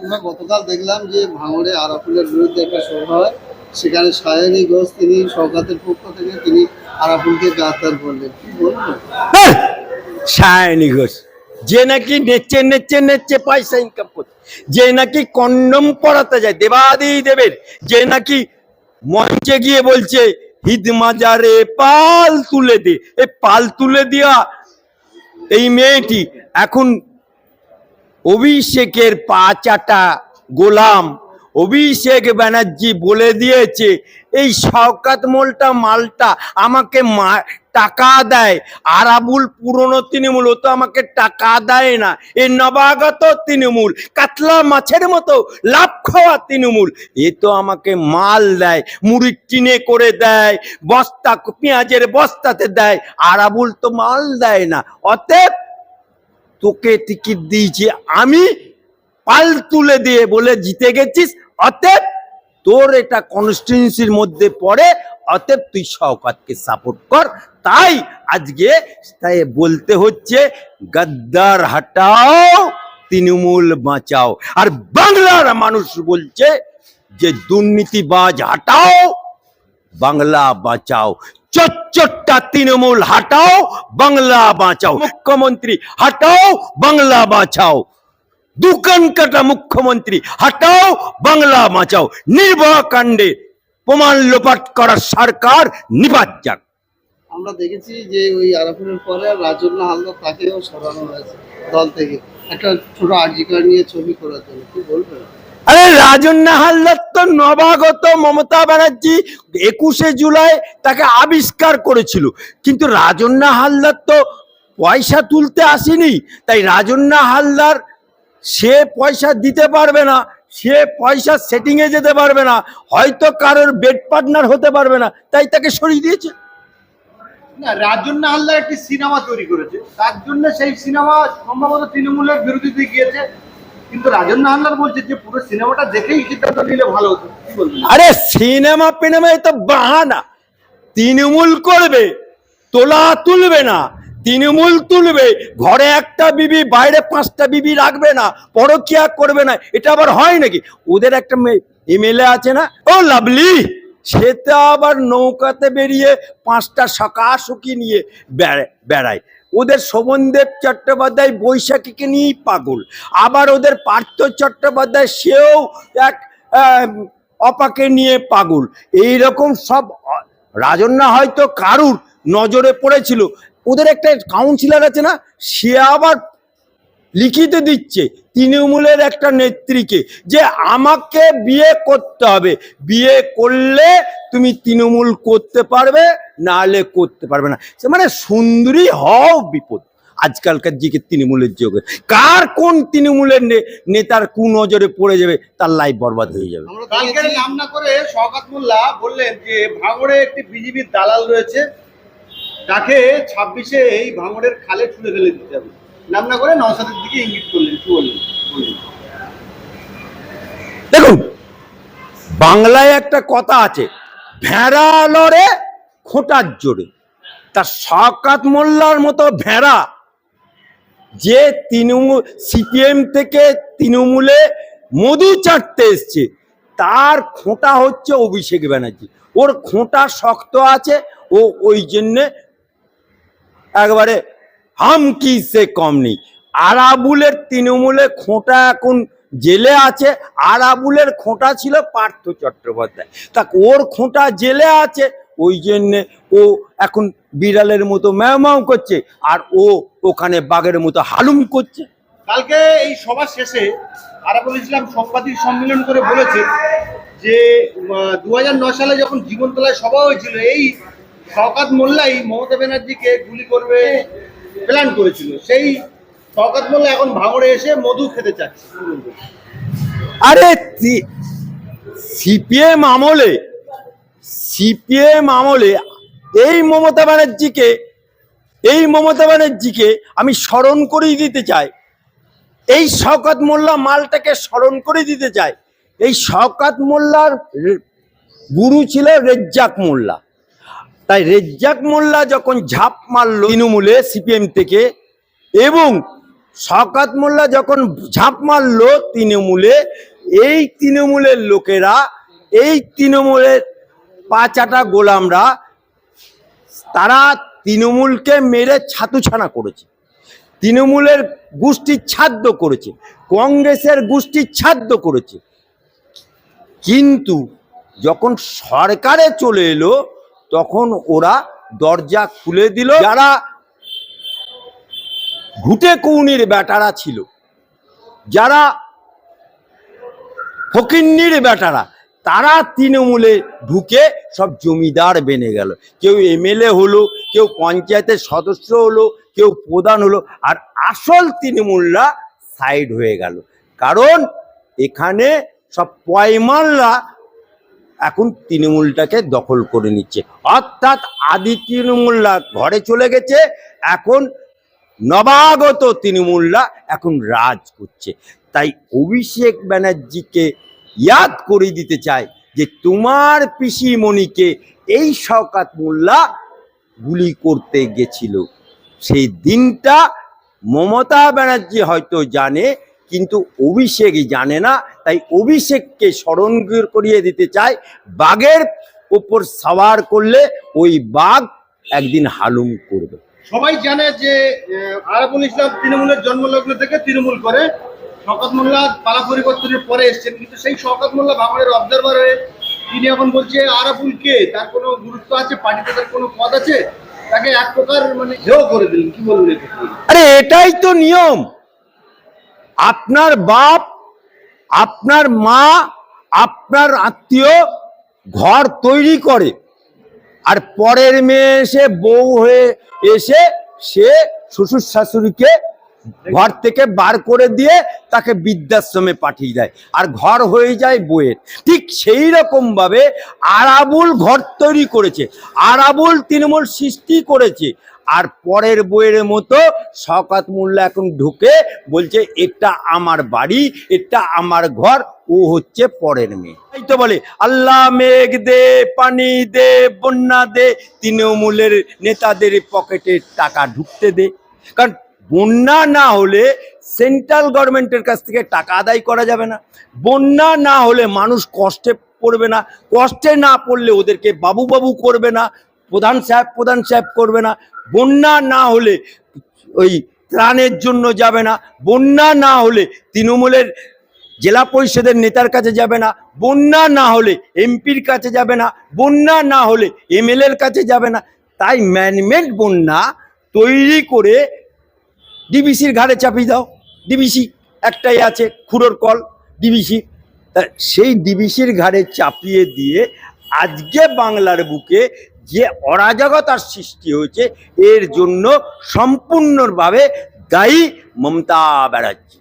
আমরা গতকাল দেখলাম যে ভাঙড়ে আরাফুলের বিরুদ্ধে একটা সভা হয়। সেখানে সায়নী ঘোষ তিনি সরকারের পক্ষ থেকে তিনি আরাফুলকে গ্রেফতার করলেন। কি বলবেন সায়নী ঘোষ, যে নাকি নেচে নেচে নেচে পয়সা ইনকাম করছে, যে নাকি কন্ডম পড়াতে যায়, দেবাদি দেবের, যে নাকি মঞ্চে গিয়ে বলছে, হিদ মাজারে পাল তুলে দে। এই পাল তুলে দেওয়া এই মেয়েটি এখন অভিষেকের পা চাটা গোলাম। অভিষেক ব্যানার্জি বলে দিয়েছে, এই শওকাত মোলটা মালটা আমাকে টাকা দেয়। আরাবুল পুরনো তৃণমূল, ও তো আমাকে টাকা দেয় না। এ নবাগত তৃণমূল, কাতলা মাছের মতো লাভ খাওয়া তৃণমূল। এ তো আমাকে মাল দেয় মুড়ির টিনে করে দেয়, বস্তা, পেঁয়াজের বস্তাতে দেয়। আরাবুল তো মাল দেয় না। অতএব তোকে টিকিট দিয়েছি আমি, পাল তুলে দিয়ে বলে জিতে গেছিস, অতএব তোর এটা কনস্টিটিউন্সির মধ্যে পড়ে, অতএব তুই শওকাতকে সাপোর্ট কর। তাই আজকে তাই বলতে হচ্ছে, গদ্দার হটাও, তৃণমূল বাঁচাও। আর বাংলার মানুষ বলছে যে দুর্নীতিবাজ হটাও, বাংলা বাঁচাও। চচ্চট্টা তৃণমূল হাটাও, বাংলা বাঁচাও। মুখ্যমন্ত্রী হাটাও, বাংলা বাঁচাও। দোকান কাটা মুখ্যমন্ত্রী হাটাও, বাংলা বাঁচাও। প্রমাণ লোপাট করার সরকার নিপাত যাক। আমরা দেখেছি যে ওই আরাফুলের পরে রাজন্না হালদার তাকেও সরানো হয়েছে দল থেকে। একটা ছোট আর্জিকার নিয়ে ছবি করার জন্য, কি বলবেন? আরে রাজন্না হালদার তো নবাগত মমতা ব্যানার্জি একুশে জুলাই তাকে আবিষ্কার করেছিল। কিন্তু রাজন্না হালদার তো পয়সা তুলতে আসেনি, তাই রাজন্না হালদার সে পয়সা দিতে পারবে না, সে পয়সা সেটিংয়ে যেতে পারবে না, হয়তো কারোর বেড পার্টনার হতে পারবে না, তাই তাকে সরিয়ে দিয়েছে। না রাজন্য হালদার একটি সিনেমা তৈরি করেছে, তার জন্য সেই সিনেমা সম্ভবত তৃণমূলের বিরোধীতে গিয়েছে কিন্তু বলছে যে পুরো সিনেমাটা দেখেই সিদ্ধান্ত নিলে ভালো হতো। আরে সিনেমা পিনেমা তো বাহানা। তৃণমূল করবে, তোলা তুলবে না। তৃণমূল তুলবে, ঘরে একটা বিবি, বাইরে পাঁচটা বিবি রাখবে না, পরকিয়া করবে না। এটা আবার হয় নাকি? ওদের একটা এমএলএ আছে না? ও লাভলি, সে আবার নৌকাতে বেরিয়ে পাঁচটা সকাশুকি নিয়ে বেড়া- বেড়ায়। ওদের শোভনদেব চট্টোপাধ্যায় বৈশাখীকে নিয়েই পাগল। আবার ওদের পার্থ চট্টোপাধ্যায় সেও এক অপাকে নিয়ে পাগল। এই রকম সব, রাজন্যা হয়তো কারুর নজরে পড়েছিল। ওদের একটা কাউন্সিলর আছে না, সে আবার লিখিতে দিচ্ছে। তৃণমূলের একটা নেত্রীকে যে আমাকে বিয়ে করতে হবে। বিয়ে করলে তুমি তৃণমূল করতে পারবে, নাহলে করতে পারবে না। সে মানে সুন্দরী হও বিপদ। আজকালকার দিকে তৃণমূলের যোগে। কার কোন তৃণমূলের নেতার কু নজরে পড়ে যাবে, তার লাইফ বরবাদ হয়ে যাবে। কালকের নাম না করে মোল্লা বললেন যে, ভাঙড়ে একটি বিজেপির দালাল রয়েছে, তাকে ছাব্বিশে এই ভাঙড়ের খালে ছুঁড়ে ফেলে দিতে হবে। করে দিকে ইঙ্গিত করলেন, কি বললেন? দেখুন, বাংলায় একটা কথা আছে, ভেড়া লড়ে, খোঁটার জোরে। তার শকাত মোল্লার মতো ভেড়া, যে তৃণমূল, সিপিএম থেকে তৃণমূলে মধু চাটতে এসছে, তার খোঁটা হচ্ছে অভিষেক ব্যানার্জি। ওর খোঁটা শক্ত আছে, ও ওই জন্যে একবারে হাম কি সে কম নেই। আরাবুলের তৃণমূলে খোঁটা এখন জেলে আছে। আরাবুলের খোঁটা ছিল পার্থ চট্টোপাধ্যায়। তা ওর খোঁটা জেলে আছে, ওই জন্যে ও এখন বিড়ালের মতো ম্যাও করছে, আর ও ওখানে বাঘের মতো হালুম করছে। কালকে এই সভা শেষে আরাবুল ইসলাম সাংবাদিক সম্মেলন করে বলেছে যে দু হাজার নয় সালে যখন জীবনতলায় সভা হয়েছিল, এই শওকাত মোল্লাই মমতা ব্যানার্জিকে গুলি করবে প্ল্যান করেছিল। সেই শওকাত মোল্লা এখন ভাঙড়ে এসে মধু খেতে চাচ্ছে। আরে সিপিএম আমলে সিপিএম আমলে এই মমতা ব্যানার্জিকে, এই মমতা ব্যানার্জিকে আমি স্মরণ করেই দিতে চাই। এই শওকাত মোল্লা মালটাকে স্মরণ করে দিতে চাই। এই শওকাত মোল্লার গুরু ছিল রেজ্জাক মোল্লা। তাই রেজ্জাক মোল্লা যখন ঝাঁপ মারল তৃণমূলে সিপিএম থেকে, এবং শওকাত মোল্লা যখন ঝাঁপ মারলো তৃণমূলে, এই তৃণমূলের লোকেরা, এই তৃণমূলের পাঁচাটা গোলামরা, তারা তৃণমূলকে মেরে ছাতুছানা করেছে। তৃণমূলের গোষ্ঠীর ছাদ্য করেছে, কংগ্রেসের গোষ্ঠীর ছাদ্য করেছে। কিন্তু যখন সরকারে চলে এলো তখন ওরা দরজা খুলে দিল। যারা ঘুটে কৌনির বেটারা ছিল, যারা ফকিন্নির বেটারা তারা তৃণমূলে ঢুকে সব জমিদার বেনে গেল। কেউ এমএলএ হলো, কেউ পঞ্চায়েতের সদস্য হলো, কেউ প্রধান হলো, আর আসল তৃণমূলরা সাইড হয়ে গেল। কারণ এখানে সব পয়মানরা এখন তৃণমূলটাকে দখল করে নিচ্ছে। অর্থাৎ আদি তৃণমূলরা ঘরে চলে গেছে, এখন নবাগত তৃণমূলরা এখন রাজ করছে। তাই অভিষেক ব্যানার্জিকে ইয়াদ করে দিতে চায় যে তোমার পিসিমণিকে এই শওকাত মোল্লা গুলি করতে গেছিল। সেই দিনটা মমতা ব্যানার্জি হয়তো জানে কিন্তু অভিষেকই জানে না তাই অভিষেককে স্মরণ করিয়ে দিতে চায়। বাঘের উপর সাওয়ার করলে ওই বাঘ একদিন হালুম করবে। সবাই জানে যে আরাবুল ইসলাম তৃণমূলের জন্মলগ্ন থেকে তৃণমূল করে। শওকত মোল্লা পালা পরিবর্তনের পরে এসেছেন কিন্তু সেই শওকত মোল্লা ভাঙড়ের অবজারভার হয়ে তিনি এখন বলছে আরাবুল কে তার কোনো গুরুত্ব আছে? পার্টিতে তার কোনো পদ আছে? তাকে এক প্রকার মানে হেও করে দিলেন। কি বলবেন আরে এটাই তো নিয়ম। আপনার বাপ, আপনার মা, আপনার আত্মীয় ঘর তৈরি করে। আর পরের মেয়ে এসে, বউ হয়ে এসে সে শ্বশুর শাশুড়িকে ঘর থেকে বার করে দিয়ে তাকে বৃদ্ধাশ্রমে পাঠিয়ে দেয়। আর ঘর হয়ে যায় বইয়ের ঠিক সেই রকম ভাবে আরাবুল ঘর তৈরি করেছে। আরাবুল তৃণমূল সৃষ্টি করেছে। আর পরের বইয়ের মতো শকাত মোল্লা এখন ঢুকে বলছে, এটা আমার বাড়ি, এটা আমার ঘর, ও হচ্ছে পরের মেয়ে। তাই তো বলে, আল্লাহ মেঘ দে, পানি দে, বন্যা দে, তৃণমূলের নেতাদের পকেটে টাকা ঢুকতে দে। কারণ বন্যা না হলে সেন্ট্রাল গভর্নমেন্টের কাছ থেকে টাকা আদায় করা যাবে না। বন্যা না হলে মানুষ কষ্টে পড়বে না। কষ্টে না পড়লে ওদেরকে বাবু বাবু করবে না। প্রধান সাহেব প্রধান সাহেব করবে না। বন্যা না হলে ওই ত্রাণের জন্য যাবে না। বন্যা না হলে তৃণমূলের জেলা পরিষদের নেতার কাছে যাবে না। বন্যা না হলে এমপির কাছে যাবে না। বন্যা না হলে এমএলএর কাছে যাবে না। তাই ম্যানমেড বন্যা তৈরি করে ডিবিসির ঘাড়ে চাপিয়ে দাও। ডিবিসি একটাই আছে, খুঁড়োর কল, ডিবিসি। সেই ডিবিসির ঘাড়ে চাপিয়ে দিয়ে আজকে বাংলার বুকে যে অরাজকতার সৃষ্টি হয়েছে এর জন্য সম্পূর্ণভাবে দায়ী মমতা ব্যানার্জি।